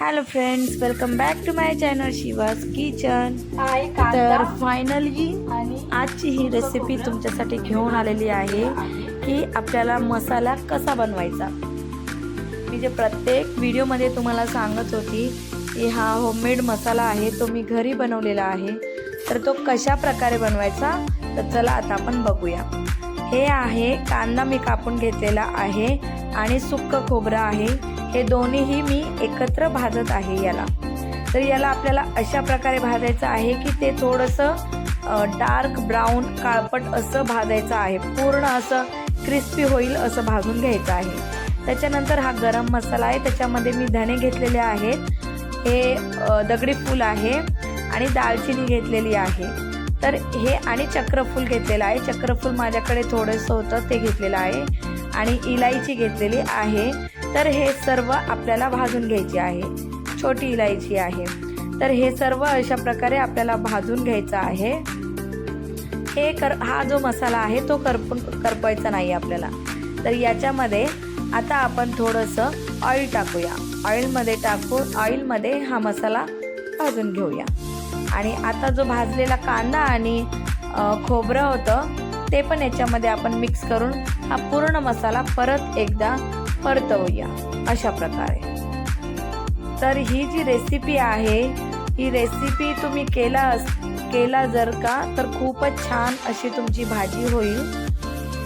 Hello friends welcome back to my channel Shivaj kitchen तर finally आणि आजची ही रेसिपी तुमच्यासाठी घेऊन आलेली आहे की आपल्याला मसाला कसा बनवायचा. मी जे प्रत्येक व्हिडिओमध्ये तुम्हाला सांगत होती की हा होममेड मसाला आहे तो मी घरी बनवलेला आहे. तर तो कशा प्रकारे बनवायचा तर चला आता आपण बघूया. हे आहे कांदा मी कापून घेतलेला आहे आणि सुक्क खोबरं आहे. हे दोन्हीही मी एकत्र भाजत आहे याला. तर याला आपल्याला अशा प्रकारे भाजायचं आहे की ते थोडंसं डार्क ब्राऊन काळपट असं भाजायचं आहे. पूर्ण असं क्रिस्पी होईल असं भाजून घ्यायचं आहे. त्याच्यानंतर हा गरम मसाला आहे. त्याच्यामध्ये मी धणे घेतलेले आहेत. हे दगडी फूल आहे आणि दालचिनी घेतलेली आहे. तर हे आणि चक्रफूल घेतलेलं आहे. चक्रफूल माझ्याकडे थोडंसं होतं ते घेतलेलं आहे. आणि इलायची घेतलेली आहे. तर हे सर्व आपल्याला भाजून घ्यायचे आहे. छोटी इलायची आहे. तर हे सर्व अशा प्रकारे आपल्याला भाजून घ्यायचं आहे. हे कर हा जो मसाला आहे तो करपून करपायचा नाही आपल्याला. तर याच्यामध्ये आता आपण थोडंसं ऑइल टाकूया. ऑइलमध्ये टाकून ऑइलमध्ये हा मसाला भाजून घेऊया. आणि आता जो भाजलेला कांदा आणि खोबरं होतं ते पण याच्यामध्ये आपण मिक्स करून हा पूर्ण मसाला परत एकदा परतवूया. अशा प्रकारे. तर ही जी रेसिपी आहे ही रेसिपी तुम्ही केला अस केला जर का तर खूपच छान अशी तुमची भाजी होईल.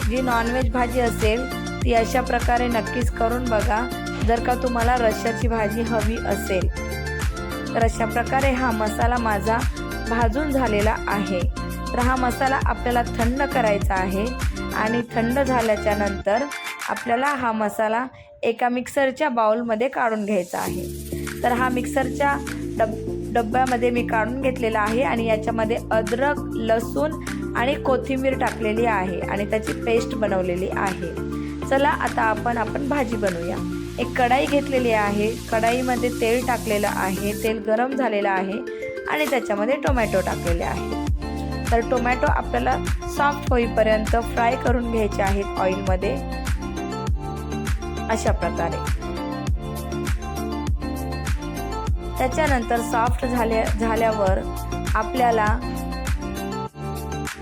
जी नॉनव्हेज भाजी असेल ती अशा प्रकारे नक्कीच करून बघा. जर का तुम्हाला रश्याची भाजी हवी असेल तर अशा प्रकारे हा मसाला माझा भाजून झालेला आहे. तर हा मसाला आपल्याला थंड करायचा आहे आणि थंड झाल्याच्यानंतर आपल्याला हा मसाला एका मिक्सरच्या बाउलमध्ये काढून घ्यायचा आहे. तर हा मिक्सरच्या डब डब्यामध्ये मी काढून घेतलेला आहे आणि याच्यामध्ये अद्रक लसूण आणि कोथिंबीर टाकलेली आहे आणि त्याची पेस्ट बनवलेली आहे. चला आता आपण आपण भाजी बनवूया. एक कढाई घेतलेली आहे. कढाईमध्ये तेल टाकलेलं आहे. तेल गरम झालेलं आहे आणि त्याच्यामध्ये टोमॅटो टाकलेले आहे. तर टोमॅटो आपल्याला सॉफ्ट होईपर्यंत फ्राय करून घ्यायचे आहेत ऑइलमध्ये अशा प्रकारे. त्याच्यानंतर सॉफ्ट झाल्या झाल्यावर आपल्याला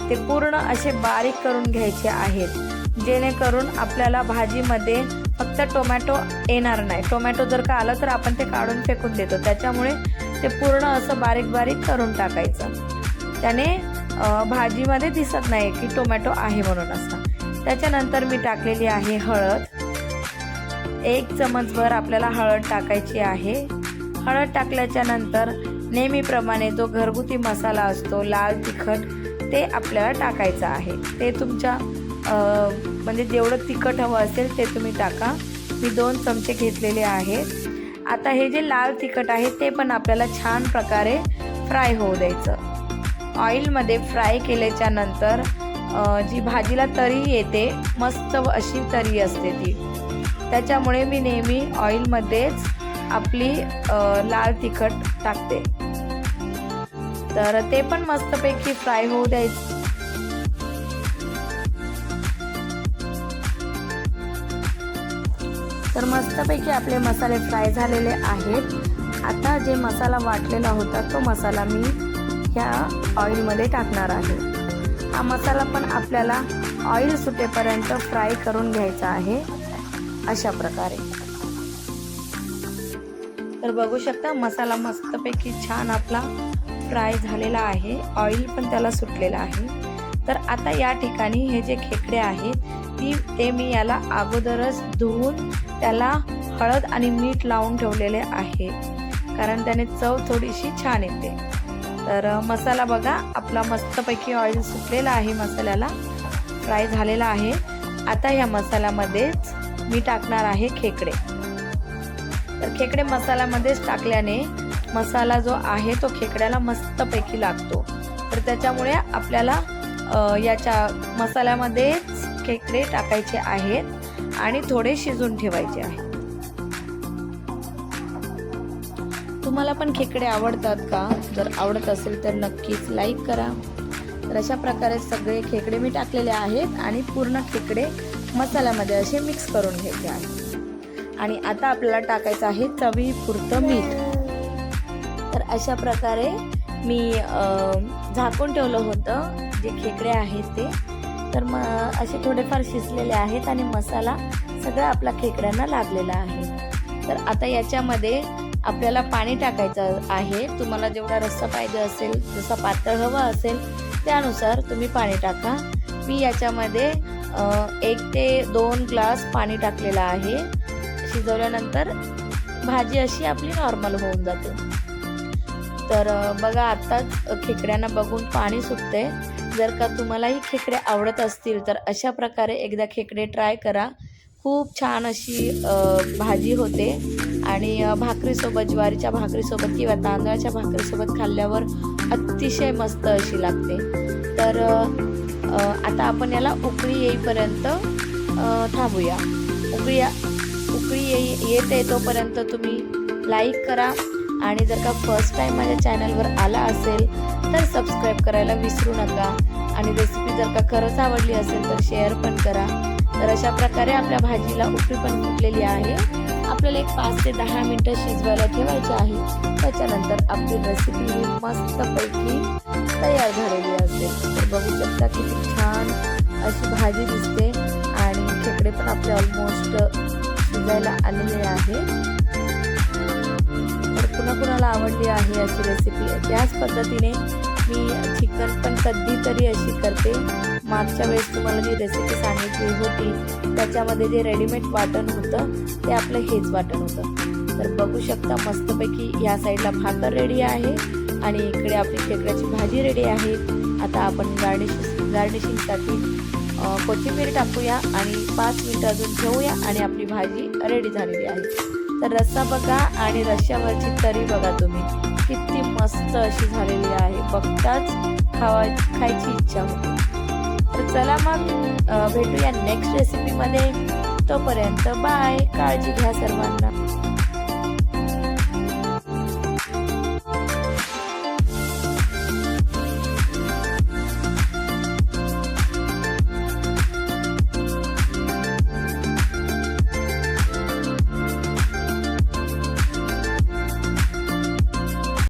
ते पूर्ण असे बारीक करून घ्यायचे आहेत. जेणेकरून आपल्याला भाजीमध्ये फक्त टोमॅटो येणार नाही. टोमॅटो जर का आलं तर आपण ते काढून फेकून देतो. त्याच्यामुळे ते पूर्ण असं बारीक बारीक करून टाकायचं. त्याने भाजीमध्ये दिसत नाही की टोमॅटो आहे म्हणून असं. त्याच्यानंतर मी टाकलेली आहे हळद. एक चमचभर आपल्याला हळद टाकायची आहे. हळद टाकल्याच्या नंतर नेहमीप्रमाणे जो घरगुती मसाला असतो लाल तिखट ते आपल्याला टाकायचं आहे. ते तुमच्या म्हणजे जेवढं तिखट हवं असेल ते तुम्ही टाका. मी दोन चमचे घेतलेले आहेत. आता हे जे लाल तिखट आहे ते पण आपल्याला छान प्रकारे फ्राय होऊ द्यायचं. ऑइलमध्ये फ्राय केल्याच्यानंतर जी भाजीला तरी येते मस्त अशी तरी असते ती. त्याच्यामुळे मी नेहमी ऑइलमध्येच आपली लाल तिखट टाकते. तर ते पण मस्तपैकी फ्राय होऊ द्यायचं. तर मस्तपैकी आपले मसाले फ्राय झालेले आहेत. आता जे मसाला वाटलेला होता तो मसाला मी ह्या ऑइलमध्ये टाकणार आहे. हा मसाला पण आपल्याला ऑइल सुटेपर्यंत फ्राय करून घ्यायचा आहे. अशा प्रकारे. तर बघू शकता मसाला मस्तपैकी छान आपला फ्राय झालेला आहे. ऑइल पण त्याला सुटलेला आहे. तर आता या ठिकाणी हे जे खेकडे आहेत ती ते मी याला अगोदरच धुवून त्याला हळद आणि मीठ लावून ठेवलेले आहे. कारण त्याने चव थोडीशी छान येते. तर मसाला बघा आपला मस्तपैकी ऑइल सुटलेला आहे मसाल्याला. फ्राय झालेला आहे. आता या मसाल्यामध्येच मी टाकणार आहे खेकडे. तर खेकडे मसाल्यामध्येच टाकल्याने मसाला जो आहे तो खेकड्याला मस्तपैकी लागतो. तर त्याच्यामुळे आपल्याला याच्या मसाल्यामध्येच खेकडे टाकायचे आहेत आणि थोडे शिजून ठेवायचे आहेत. तुम्हाला पण खेकडे आवडतात का? जर आवडत असेल तर नक्कीच लाईक करा. तर अशा प्रकारे सगळे खेकडे मी टाकलेले आहेत आणि पूर्ण खेकडे मसाल्यामध्ये असे मिक्स करून घ्यायचे आहे आणि आता आपल्याला टाकायचं आहे चवी पुरतं मीठ. तर अशा प्रकारे मी झाकून ठेवलं होतं. जे खेकडे आहेत ते. तर मग असे थोडेफार शिजलेले आहेत आणि मसाला सगळा आपला खेकड्यांना लागलेला आहे. तर आता याच्यामध्ये आपल्याला पाणी टाकायचं आहे. तुम्हाला जेवढा रस्सा पाहिजे असेल जसा पातळ हवा असेल त्यानुसार तुम्ही पाणी टाका. मी याच्यामध्ये एक ते दोन ग्लास पाणी टाकलेलं आहे. शिजवल्यानंतर भाजी अशी आपली नॉर्मल होऊन जाते. तर बघा आत्ताच खेकड्यांना बघून पाणी सुटते जर का तुम्हालाही खेकडे आवडत असतील तर अशा प्रकारे एकदा खेकडे ट्राय करा. खूप छान अशी भाजी होते. आणि भाकरीसोबत ज्वारीच्या भाकरीसोबत किंवा तांदळाच्या भाकरीसोबत खाल्ल्यावर अतिशय मस्त अशी लागते. तर आता आपण याला उकळी येईपर्यंत थांबूया. उकळी उकळी येई येते तोपर्यंत तुम्ही लाईक करा. आणि जर का फर्स्ट टाईम माझ्या चॅनलवर आला असेल तर सबस्क्राईब करायला विसरू नका. आणि रेसिपी जर का खरंच आवडली असेल तर शेअर पण करा. तर अशा प्रकारे आपल्या भाजीला उकळी पण फुटलेली आहे. आपल्याला एक पाच ते दहा मिनटं शिजवायला ठेवायची आहे. त्याच्यानंतर आपली रेसिपी ही मस्तपैकी तयार झालेली असते तर बघू शकता किती छान अशी भाजी दिसते. आणि खेकडे पण आपले ऑलमोस्ट शिजायला आलेले आहे. तर कुणा कुणाला आवडली आहे अशी रेसिपी त्याच पद्धतीने मी चिकन पण कधीतरी अशी करते. मागच्या वेळेस तुम्हाला जी रेसिपी सांगितली होती त्याच्यामध्ये जे रेडीमेड वाटण होतं ते आपलं हेच वाटण होतं. तर बघू शकता मस्तपैकी या साईडला भाकर रेडी आहे आणि इकडे आपली खेकड्याची भाजी रेडी आहे. आता आपण गार्निश गार्निशिंगसाठी कोथिंबीर टाकूया आणि पाच मिनटं अजून ठेवूया आणि आपली भाजी रेडी झालेली आहे. तर रस्सा बघा आणि रश्श्यावरची तरी बघा तुम्ही. किती मस्त अशी झालेली आहे. बघताच खावा खायची इच्छा तर चला मग भेटूया नेक्स्ट रेसिपीमध्ये तोपर्यंत बाय काळजी घ्या सर्वांना.